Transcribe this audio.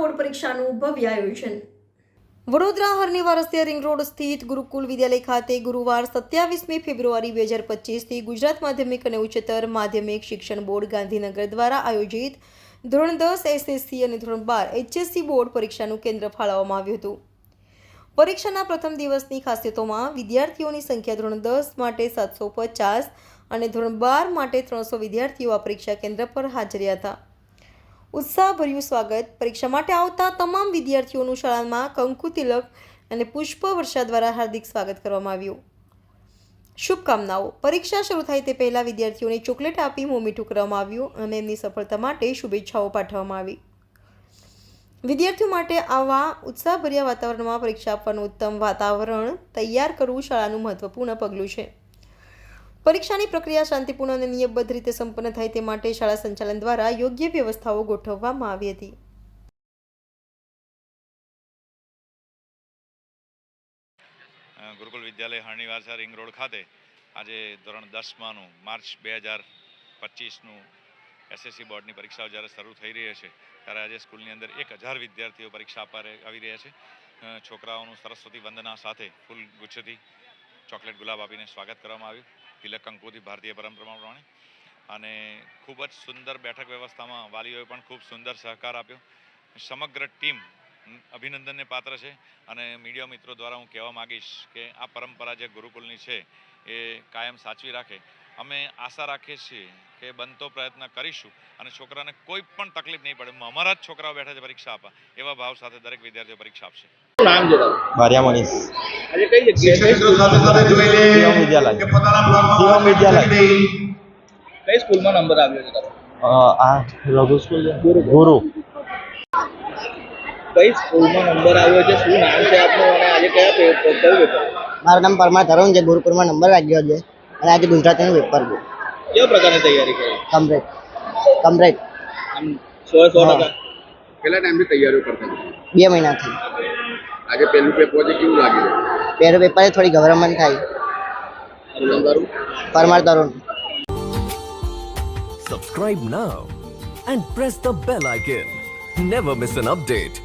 Board પરીક્ષાનું ભવ્ય આયોજન. વડોદરા હરણીવા રસ્તે રિંગ રોડ સ્થિત ગુરુકુલ વિદ્યાલય ખાતે ગુરુવાર સત્યાવીસમી ફેબ્રુઆરી બે હજાર પચીસથી ગુજરાત માધ્યમિક અને ઉચ્ચતર માધ્યમિક શિક્ષણ બોર્ડ ગાંધીનગર દ્વારા આયોજિત ધોરણ દસ એસએસસી અને ધોરણ બાર એચએસસી બોર્ડ પરીક્ષાનું કેન્દ્ર ફાળવવામાં આવ્યું હતું. પરીક્ષાના પ્રથમ દિવસની ખાસિયતોમાં વિદ્યાર્થીઓની સંખ્યા ધોરણ દસ માટે સાતસો પચાસ અને ધોરણ બાર માટે ત્રણસો વિદ્યાર્થીઓ આ પરીક્ષા કેન્દ્ર પર હાજર હતા. ઉત્સાહભર્યું સ્વાગત. પરીક્ષા માટે આવતા તમામ વિદ્યાર્થીઓનું શાળામાં કંકુ તિલક અને પુષ્પ વર્ષા દ્વારા હાર્દિક સ્વાગત કરવામાં આવ્યું. શુભકામનાઓ. પરીક્ષા શરૂ થાય તે પહેલાં વિદ્યાર્થીઓને ચોકલેટ આપી મોં કરવામાં આવ્યું અને એમની સફળતા માટે શુભેચ્છાઓ પાઠવવામાં આવી. વિદ્યાર્થીઓ માટે આવા ઉત્સાહભર્યા વાતાવરણમાં પરીક્ષા આપવાનું ઉત્તમ વાતાવરણ તૈયાર કરવું શાળાનું મહત્વપૂર્ણ પગલું છે. પરીક્ષાની પ્રક્રિયા શાંતિપૂર્ણ અને નિયમબદ્ધ રીતે સંપન્ન થાય તે માટે શાળા સંચાલન દ્વારા યોગ્ય વ્યવસ્થાઓ ગોઠવવામાં આવી હતી. ગુરુકુલ વિદ્યાલય હરણીવાસા રિંગ રોડ ખાતે આજે ધોરણ દસમાનું માર્ચ બે હજાર પચીસનું એસએસસી બોર્ડની પરીક્ષાઓ જ્યારે શરૂ થઈ રહી છે, ત્યારે આજે સ્કૂલની અંદર એક હજાર વિદ્યાર્થીઓ પરીક્ષા આપવા આવી રહ્યા છે. છોકરાઓનું સરસ્વતી વંદના સાથે ફૂલ ગુચ્છથી ચોકલેટ ગુલાબ આપીને સ્વાગત કરવામાં આવ્યું. તિલક કંકુથી ભારતીય પરંપરા પ્રમાણે. અને ખૂબ જ સુંદર બેઠક વ્યવસ્થામાં વાલીઓએ પણ ખૂબ સુંદર સહકાર આપ્યો. સમગ્ર ટીમ અભિનંદનને પાત્ર છે. અને મીડિયા મિત્રો દ્વારા હું કહેવા માંગીશ કે આ પરંપરા જે ગુરુકુલની છે એ કાયમ સાચવી રાખે. અમે આશા રાખીએ છીએ કે બનતો પ્રયત્ન કરીશું અને છોકરાને કોઈ પણ તકલીફ નહીં પડે. અમારા જ છોકરાઓ બેઠા છે પરીક્ષા આપવા. એવા ભાવ સાથે દરેક વિદ્યાર્થીઓ પરીક્ષા આપશે. બારિયા મનીષ. કઈ શિવમ વિદ્યાલય. શિવમ વિદ્યાલય. સ્કૂલમાં નંબર આવ્યો છે લઘુ સ્કૂલ ગુરુ. કઈ સ્કૂલમાં નંબર આવ્યો છે? શું નામ છે આપનું? અને આજે કયા પેપર મારું નામ પરમાર તરુણ છે. ગુરુકુળમાં નંબર લાગ્યો છે. અને આજે ગુજરાતીનું પેપર છે. કેવા પ્રકારની તૈયારી કરી? કમ્પ્લેટ કમ્પ્લેટ આમ સો સો હા. ટકા. કેટલા ટાઈમથી તૈયારીઓ કરતા હતા? બે મહિનાથી. આજે પહેલું પેપર છે કેવું લાગ્યું? પહેલું પેપર થોડી ગભરામણ થાય. શું નામ તારું. પરમાર તરુણ Subscribe now and press the bell icon. Never miss an update.